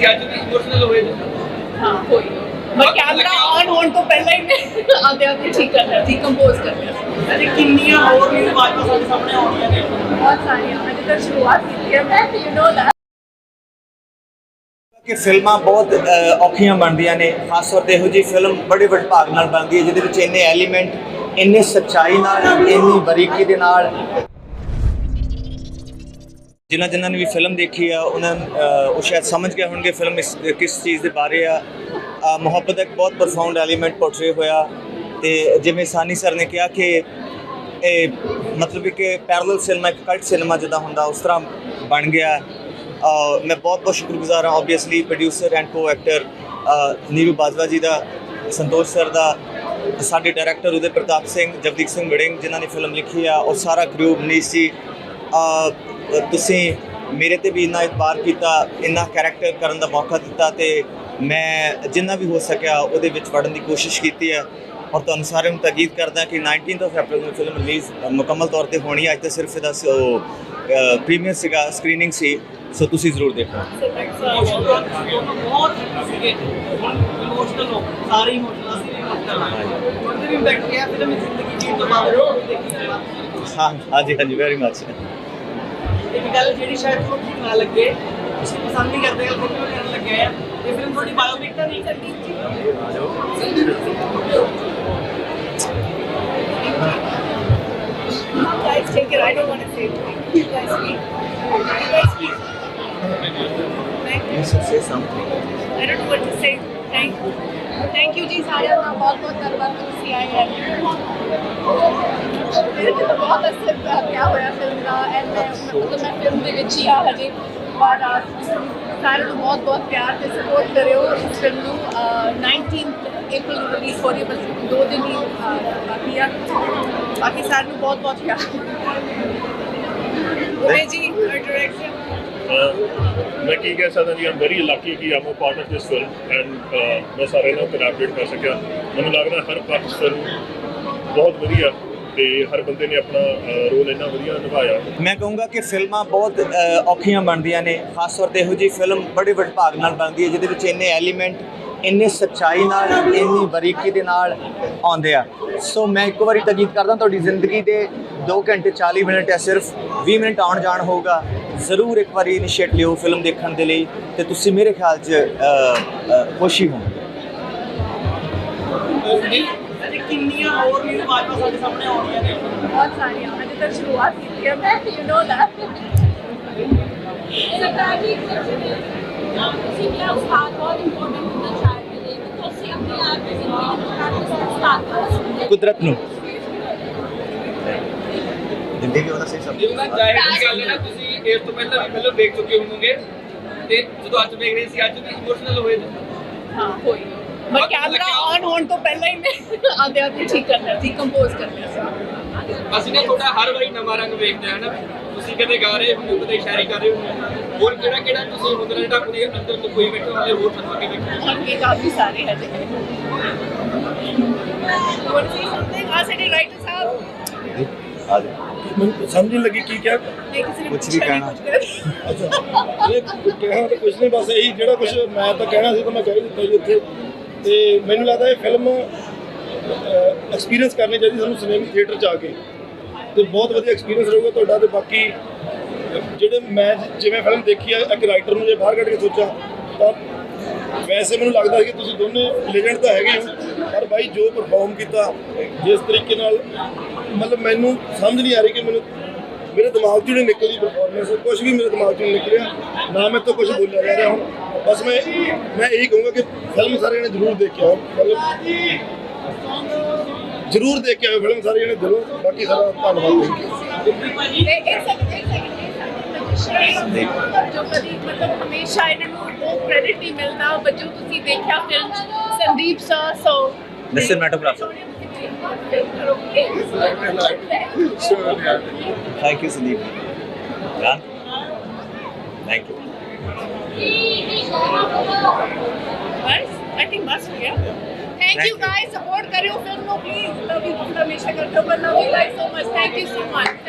ਸੀ ਅੱਜ ਵੀ ਇਮੋਸ਼ਨਲ ਹੋਏ ਹਾਂ। ਹੋਈ। ਮੈਂ ਕੈਮਰਾ ਆਨ ਹੋਣ ਤੋਂ ਪਹਿਲਾਂ ਹੀ ਮੈਂ ਆਦੇ ਆਦੇ ਠੀਕ ਕਰ ਲਿਆ ਸੀ ਕੰਪੋਜ਼ ਕਰ ਲਿਆ। ਸੀ ਅਜੇ ਕਿੰਨੀਆਂ ਹੋਰ ਵੀ ਆਵਾਜ਼ਾਂ ਸਾਡੇ ਸਾਹਮਣੇ ਆਉਣੀਆਂ ਨੇ। ਬਹੁਤ ਸਾਰੀਆਂ ਅਜੇ ਤੱਕ ਸ਼ੁਰੂਆਤ ਕੀਤੀ ਹੈ ਮੈਂ ਯੂ نو that ਕਿ ਫਿਲਮਾਂ ਬਹੁਤ ਔਖੀਆਂ ਬਣਦੀਆਂ ਨੇ। ਖਾਸ ਤੌਰ ਤੇ ਇਹੋ ਜਿਹੀ ਫਿਲਮ ਬੜੇ ਵਿਭਾਗ ਨਾਲ ਬਣਦੀ ਹੈ ਜਿਹਦੇ ਵਿੱਚ ਇੰਨੇ ਐਲੀਮੈਂਟ ਇੰਨੇ ਸੱਚਾਈ ਨਾਲ ਇੰਨੀ ਬਰੀਕੀ ਦੇ ਨਾਲ ਜਿਨ੍ਹਾਂ ਜਿਨ੍ਹਾਂ ਨੇ ਵੀ ਫਿਲਮ ਦੇਖੀ ਆ, ਉਹਨਾਂ ਉਹ ਸ਼ਾਇਦ ਸਮਝ ਗਏ ਹੋਣਗੇ ਫਿਲਮ ਇਸ, ਕਿਸ ਚੀਜ਼ ਦੇ ਬਾਰੇ ਆ। ਮੁਹੱਬਤ ਦਾ ਇੱਕ ਬਹੁਤ ਪ੍ਰੋਫਾਊਂਡ ਐਲੀਮੈਂਟ ਪੋਰਟਰੇ ਹੋਇਆ ਤੇ ਜਿਵੇਂ ਸਾਨੀ ਸਰ ਨੇ ਕਿਹਾ ਕਿ ਇਹ ਮਤਲਬ ਕਿ ਪੈਰਲਲ ਸਿਨੇਮਾ ਇੱਕ ਕਲਟ ਸਿਨੇਮਾ ਜਿੱਦਾਂ ਹੁੰਦਾ, ਉਸ ਤਰ੍ਹਾਂ ਬਣ ਗਿਆ। ਮੈਂ ਬਹੁਤ ਬਹੁਤ ਸ਼ੁਕਰਗੁਜ਼ਾਰ ਹਾਂ obviously producer and co actor Neeru Bajwa ji the, Santosh sir ਦਾ, ਸਾਡੇ ਡਾਇਰੈਕਟਰ ਉਦੇ ਪ੍ਰਤਾਪ ਸਿੰਘ, ਜਗਦੀਪ ਸਿੰਘ ਵੜਿੰਗ ਜਿਨ੍ਹਾਂ ਨੇ ਫਿਲਮ ਲਿਖੀ ਆ, ਉਹ ਸਾਰਾ ਕਰੂ ਮਨੀਸ਼ ਜੀ ਤੁਸੀਂ ਮੇਰੇ ਤੇ ਵੀ ਇੰਨਾ ਇਤਬਾਰ ਕੀਤਾ ਇੰਨਾ ਕੈਰੈਕਟਰ ਕਰਨ ਦਾ ਮੌਕਾ ਦਿੱਤਾ ਤੇ ਮੈਂ ਜਿੰਨਾ ਵੀ ਹੋ ਸਕਿਆ ਉਹਦੇ ਵਿੱਚ ਵੜਨ ਦੀ ਕੋਸ਼ਿਸ਼ ਕੀਤੀ ਹੈ। ਔਰ ਤੁਹਾਨੂੰ ਸਾਰਿਆਂ ਨੂੰ ਤਾਕੀਦ ਕਰਦਾ ਕਿ 19th ਆਫ ਅਪ੍ਰੈਲ ਨੂੰ ਫਿਲਮ ਰਿਲੀਜ਼ ਮੁਕੰਮਲ ਤੌਰ ਤੇ ਹੋਣੀ ਹੈ। ਅੱਜ ਤਾਂ ਸਿਰਫ ਇਹਦਾ ਪ੍ਰੀਮੀਅਰ ਸੀਗਾ ਸਕਰੀਨਿੰਗ ਸੀ ਸੋ ਤੁਸੀਂ ਜ਼ਰੂਰ ਦੇਖਣਾ। ਇਮੋਸ਼ਨਲ ਬਹੁਤ ਇਮੋਸ਼ਨਲ ਹੋ ਸਾਰੇ ਇਮੋਸ਼ਨਲ ਸੀ ਇਮੋਸ਼ਨਲ ਉਹਦੇ ਵੀ ਇੰਪੈਕਟ ਗਿਆ ਫਿਲਮ ਜ਼ਿੰਦਗੀ ਜੀਣ ਤੋਂ ਬਾਅਦ ਦੇਖੀ ਤੋਂ ਬਾਅਦ ਹਾਂ ਹਾਂਜੀ ਹਾਂਜੀ ਵੈਰੀ ਮੱਚ ਇੱਕ ਗੱਲ ਜਿਹੜੀ ਸ਼ਾਇਦ ਤੁਹਾਨੂੰ ਠੀਕ ਨਾ ਲੱਗੇ ਤੁਸੀਂ ਪਸੰਦ ਨਹੀਂ ਕਰਦੇ ਗੱਲ ਕੋਈ ਕਰਨ ਲੱਗੇ ਆ ਇਹ ਫਿਲਮ ਤੁਹਾਡੀ ਬਾਇਓਪਿਕ ਤਾਂ ਨਹੀਂ ਕਰਦੀ guys take it I don't want to say it. You guys speak. You guys speak. Thank you. Say something I don't know what to say. Thank you. Thank you ਜੀ ਸਾਰਿਆਂ ਦਾ ਬਹੁਤ ਬਹੁਤ ਧੰਨਵਾਦ ਕਿ ਤੁਸੀਂ ਆਏ ਹੈ ਮੇਰੇ ਤੇ ਤਾਂ ਬਹੁਤ ਅਸਰ ਪਿਆ ਹੋਇਆ ਫਿਲਮ ਦਾ ਐਂਡ ਮੈਂ ਮਤਲਬ ਮੈਂ ਫਿਲਮ ਦੇ ਵਿੱਚ ਹੀ ਆ ਹਜੇ। ਪਰ ਆ ਸਾਰਿਆਂ ਨੂੰ ਬਹੁਤ ਬਹੁਤ ਪਿਆਰ ਤੇ ਸਪੋਰਟ ਕਰਿਓ ਇਸ ਫਿਲਮ ਨੂੰ। ਅਹ, 19th April ਨੂੰ ਰਿਲੀਜ਼ ਹੋ ਰਹੀ ਹੈ ਬਸ ਦੋ ਦਿਨ ਹੀ ਬਾਕੀ ਆ। ਬਾਕੀ ਸਾਰਿਆਂ ਨੂੰ ਬਹੁਤ ਬਹੁਤ ਪਿਆਰ। ਉਮੇ ਜੀ ਡਾਇਰੈਕਸ਼ਨ ਮੈਂ ਕੀ ਕਹਿ ਸਕਦਾ ਜੀ ਆਮ ਵੈਰੀ ਲੱਕੀ ਕਿ I'm part of this film and ਮੈਂ ਸਾਰੇ ਨਾਲ ਕੋਲੈਬੋਰੇਟ ਕਰ ਸਕਿਆ। ਮੈਨੂੰ ਲੱਗਦਾ ਹਰ ਪਾਰਟ ਫਿਲਮ ਬਹੁਤ ਵਧੀਆ ਤੇ ਹਰ ਬੰਦੇ ਨੇ ਆਪਣਾ ਰੋਲ ਇੰਨਾ ਵਧੀਆ ਨਿਭਾਇਆ। ਮੈਂ ਕਹੂੰਗਾ ਕਿ ਫਿਲਮਾਂ ਬਹੁਤ ਔਖੀਆਂ ਬਣਦੀਆਂ ਨੇ। ਖਾਸ ਤੌਰ ਤੇ ਇਹੋ ਜਿਹੀ ਫਿਲਮ ਬੜੇ ਵਿਭਾਗ ਨਾਲ ਬਣਦੀ ਹੈ ਜਿਹਦੇ ਵਿੱਚ ਇੰਨੇ ਐਲੀਮੈਂਟ ਇੰਨੇ ਸੱਚਾਈ ਨਾਲ ਇੰਨੀ ਬਰੀਕੀ ਦੇ ਨਾਲ ਆਉਂਦੇ ਆ। ਸੋ ਮੈਂ ਇੱਕ ਵਾਰੀ ਤਾਕੀਦ ਕਰਦਾ ਤੁਹਾਡੀ ਜ਼ਿੰਦਗੀ ਦੇ 2 ਘੰਟੇ 40 ਮਿੰਟ ਹੈ ਸਿਰਫ 20 ਮਿੰਟ ਆਉਣ ਜਾਣ ਹੋਊਗਾ। ਜ਼ਰੂਰ ਇੱਕ ਵਾਰੀ ਇਨੀਸ਼ੀਏਟ ਲਿਓ ਫਿਲਮ ਦੇਖਣ ਦੇ ਲਈ ਤੇ ਤੁਸੀਂ ਮੇਰੇ ਖਿਆਲ 'ਚ ਖੁਸ਼ੀ ਹੋਵੋਗੇ। ਕਿੰਨੀਆਂ ਹੋਰ ਵੀ ਆਵਾਜ਼ਾਂ ਸਾਡੇ ਸਾਹਮਣੇ ਆਉਣੀਆਂ ਨੇ? ਬਹੁਤ ਸਾਰੀਆਂ ਅਜੇ ਤੱਕ ਸ਼ੁਰੂਆਤ ਕੀਤੀ ਹੈ ਮੈਂ ਯੂ نو that ਸਰਕਾਰ ਦੀ ਤੁਸੀਂ ਕਿਹਾ ਉਸਤਾਦ ਬਹੁਤ ਇੰਪੋਰਟੈਂਟ ਹੁੰਦਾ ਲਈ। ਤੇ ਤੁਸੀਂ ਆਪਣੇ ਆਪ ਦੀ ਜ਼ਿੰਦਗੀ ਨੂੰ ਕੁਦਰਤ ਨੂੰ। ਜ਼ਿੰਦਗੀ ਉਹਦਾ ਸਹੀ ਜੇ ਉਹਨਾਂ ਜ਼ਾਹਿਰ ਦੀ ਗੱਲ ਹੈ ਨਾ ਤੁਸੀਂ ਇਸ ਤੋਂ ਪਹਿਲਾਂ ਵੀ ਫਿਲਮ ਦੇਖ ਚੁੱਕੇ ਹੋਵੋਗੇ ਤੇ ਜਦੋਂ ਅੱਜ ਦੇਖ ਰਹੇ ਸੀ ਅੱਜ ਵੀ ਇਮੋਸ਼ਨਲ ਹੋਏ ਹਾਂ ਹੋਈ। ਮੈਂ ਕੈਮਰਾ ਆਨ ਹੋਣ ਤੋਂ ਪਹਿਲਾਂ ਹੀ ਮੈਂ ਆਦੇ ਆਦੇ ਠੀਕ ਕਰ ਲਿਆ ਸੀ ਕੰਪੋਜ਼ ਕਰ ਲਿਆ ਸੀ। ਅਸੀਂ ਨੇ ਤੁਹਾਡਾ ਹਰ ਵਾਰੀ ਨਵਾਂ ਰੰਗ ਵੇਖਦੇ ਆ ਨਾ ਤੁਸੀਂ ਕਦੇ ਗਾ ਰਹੇ ਹੋ ਕਦੇ ਇਸ਼ਾਰੇ ਕਰ ਰਹੇ ਹੋ। ਹੋਰ ਕਿਹੜਾ ਕਿਹੜਾ ਤੁਸੀਂ ਹੁਨਰ ਜਿਹੜਾ ਆਪਣੇ ਅੰਦਰ ਤੋਂ ਕੋਈ ਬੈਠੇ ਹਾਲੇ ਹੋਰ ਬਣਾ ਕੇ ਬੈਠੇ ਕੀ ਕਾਫੀ ਸਾਰੇ ਹੈ ਜੀ ਹੋਰ ਸੀ ਸਮਥਿੰਗ ਆ ਸਾਡੇ ਰਾਈਟਰ ਸਾਹਿਬ। ਆ ਜਾਓ। ਮੈਨੂੰ ਸਮਝ ਨਹੀਂ ਲੱਗੀ ਕੀ ਕਿਹਾ। ਨੇ ਕੁਛ ਵੀ ਕਹਿਣਾ। ਅੱਛਾ। ਇਹ ਕਹਿਣਾ ਤਾਂ ਕੁਝ ਨਹੀਂ ਬਸ ਇਹੀ ਜਿਹੜਾ ਕੁਝ ਮੈਂ ਤਾਂ ਕਹਿਣਾ ਸੀ ਤਾਂ ਮੈਂ ਕਹਿ ਦਿੱਤਾ ਜੀ ਉੱਥੇ। ਤੇ ਮੈਨੂੰ ਲੱਗਦਾ ਇਹ ਫਿਲਮ ਐਕਸਪੀਰੀਅੰਸ ਕਰਨੀ ਚਾਹੀਦੀ ਸਾਨੂੰ ਸਿਨੇਮਾ ਥੀਏਟਰ 'ਚ ਆ ਕੇ। ਤੇ ਬਹੁਤ ਵਧੀਆ ਐਕਸਪੀਰੀਅੰਸ ਰਹੂਗਾ ਤੁਹਾਡਾ ਤੇ ਬਾਕੀ, ਜਿਹੜੇ ਮੈਂ ਜਿਵੇਂ ਫਿਲਮ ਦੇਖੀ ਆ, ਇੱਕ ਰਾਈਟਰ ਨੂੰ ਜੇ ਬਾਹਰ ਕੱਢ ਕੇ ਸੋਚਾਂ, ਤਾਂ ਵੈਸੇ ਮੈਨੂੰ ਲੱਗਦਾ ਕਿ ਤੁਸੀਂ ਦੋਨੇ ਲੈਜੈਂਡ ਤਾਂ ਹੈਗੇ ਹੋ, ਪਰ ਬਾਈ ਜੋ ਪਰਫਾਰਮ ਕੀਤਾ, ਜਿਸ ਤਰੀਕੇ ਨਾਲ, ਮਤਲਬ ਮੈਨੂੰ ਸਮਝ ਨਹੀਂ ਆ ਰਹੀ ਕਿ ਮੈਨੂੰ ਮੇਰੇ ਦਿਮਾਗ 'ਚੋਂ ਨਹੀਂ ਨਿਕਲਦੀ ਪਰਫਾਰਮੈਂਸ ਕੁਝ ਵੀ ਮੇਰੇ ਦਿਮਾਗ 'ਚੋਂ ਨਿਕਲਿਆ। ਨਾ ਮੇਰੇ ਤੋਂ ਕੁਝ ਬੋਲਿਆ ਜਾ ਰਿਹਾ ਹੁਣ। ਬਸ ਮੈਂ ਮੈਂ ਇਹੀ ਕਹੂੰਗਾ ਕਿ ਫਿਲਮ ਸਾਰੇ ਜਣੇ ਜ਼ਰੂਰ ਦੇਖਿਓ ਮਤਲਬ ਜ਼ਰੂਰ ਦੇਖ ਕੇ ਆਓ ਫਿਲਮ ਸਾਰੇ ਜਣੇ ਦਿਲੋਂ ਬਾਕੀ ਸਾਰਾ ਧੰਨਵਾਦ ਥੈਂਕ ਯੂ ਇੱਕ ਸੈਕਿੰਡ ਇੱਕ ਸੈਕਿੰਡ ਜੋ। ਕਦੀ ਮਤਲਬ ਹਮੇਸ਼ਾ ਇਹਨਾਂ ਨੂੰ ਉਹ ਕ੍ਰੈਡਿਟ ਨਹੀਂ ਮਿਲਦਾ। ਜੋ ਤੁਸੀਂ ਦੇਖਿਆ film Sandeep sir so The cinematographer. Thank you, Sandeep. Done? Thank you. बस आई थिंक बस हो गया thank Thank you you. Guys support करियो फिल्म को प्लीज लव यू हमेशा करते हो love you guys so much thank you so much thank you